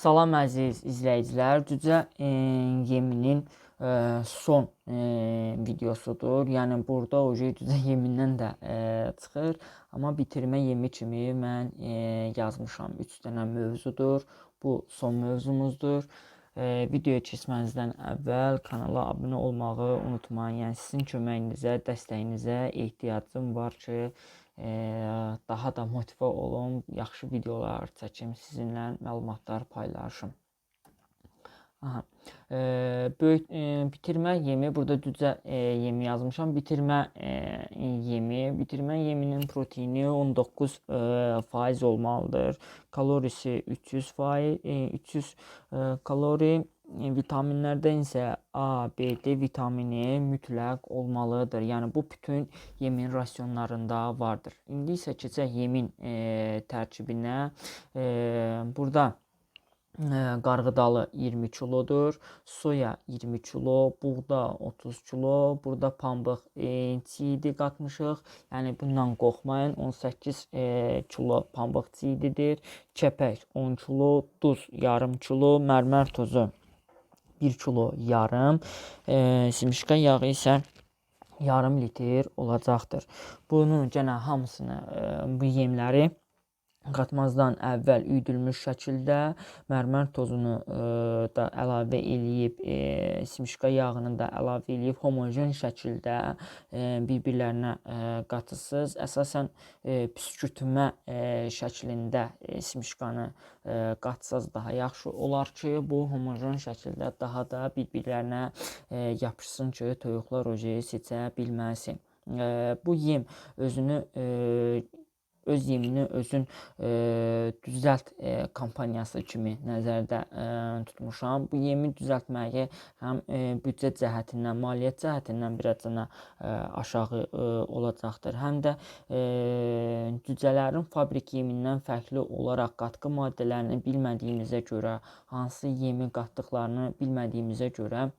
Salam əziz izləyicilər. Cücə e, yeminin e, son e, videosudur. Yəni burada oje cücə yemindən də e, çıxır. Amma bitirmə yemi kimi mən e, yazmışam. 3 dənə mövzudur. Bu son mövzumuzdur. E, videoya keçmənizdən əvvəl kanala abunə olmağı unutmayın. Yəni sizin köməyinizə, dəstəyinizə ehtiyacım var ki, e, daha da motive olum, yaxşı videolar çəkim, sizinlə məlumatlar paylaşım. Aha. E, böyük e, bitirmə yemi burada düzə e, yemi yazmışam. Bitirmə e, yemi, bitirmə yeminin proteini 19 e, faiz olmalıdır. Kalorisi 300 faiz, e, 300 e, kalori. E, vitaminlərdə isə A, B, D vitamini mütləq olmalıdır. Yəni bu bütün yemin rasionlarında vardır. İndi isə keçək yemin e, tərkibinə. E, burada qarğıdalı 20 kilodur, soya 20 kilo, buğda 30 kilo, burada pambıq e, çiğdi qatmışıq. Yəni bundan qorxmayın. 18 e, kilo pambıq çiğdidir. Kəpək 10 kilo, duz yarım kilo, mərmər tozu 1 kilo yarım, e, simişka yağı isə yarım litr olacaqdır. Bunu yenə hamısını e, bu yemləri qatmazdan əvvəl üyüdülmüş şəkildə mərmər tozunu e, da əlavə eləyib, e, simişka yağını da əlavə eləyib homojen şəkildə e, bir-birlərinə e, qatırsınız. Əsasən e, püskürtmə e, şəklində e, simişkanı e, qatsaz daha yaxşı olar ki, bu homojen şəkildə daha da bir-birlərinə e, yapışsın ki, toyuqlar ojeyi seçə bilməsin. E, bu yem özünü e, öz yemini özün e, düzəlt e, kampaniyası kimi nəzərdə e, tutmuşam. Bu yemi düzəltməyi həm e, büdcə cəhətindən, maliyyət cəhətindən biraz cana e, aşağı e, olacaqdır. Həm də e, cücələrin fabrik yemindən fərqli olaraq qatqı maddələrini bilmədiyimizə görə, hansı yemi qatdıqlarını bilmədiyimizə görə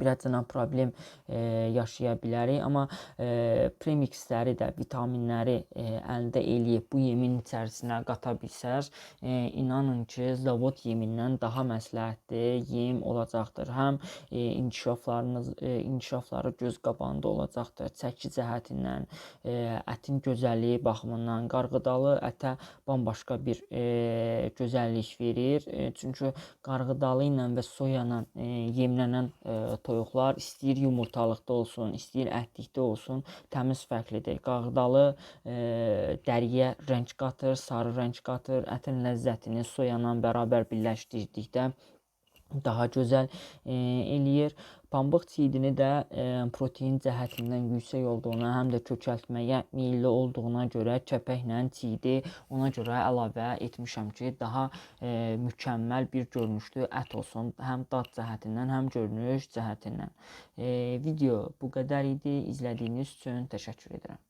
biraz cana problem e, yaşaya bilərik. Amma e, premiksləri də, vitaminləri e, əldə eləyib bu yemin içərisinə qata bilsəz, e, inanın ki, zavod yemindən daha məsləhətli yem olacaqdır. Həm e, inkişaflarınız, e, inkişafları göz qabağında olacaqdır. Çəki cəhətindən, e, ətin gözəlliyi baxımından qarğıdalı ətə bambaşqa bir e, gözəllik verir. E, çünki qarğıdalı ilə və soya ilə e, yemlənən e, toyuqlar istəyir yumurtalıqda olsun, istəyir ətlikdə olsun, təmiz fərqlidir. Qağdalı e, dəriyə rəng qatır, sarı rəng qatır, ətin ləzzətini soya ilə bərabər birləşdirdikdə daha gözəl e, eləyir. Pambıq çiydini də e, protein cəhətindən yüksək olduğuna, həm də kökəltməyə meylli olduğuna görə kəpəklə çiydi ona görə əlavə etmişəm ki, daha e, mükəmməl bir görünüşlü ət olsun, həm dad cəhətindən, həm görünüş cəhətindən. E, video bu qədər idi. İzlədiyiniz üçün təşəkkür edirəm.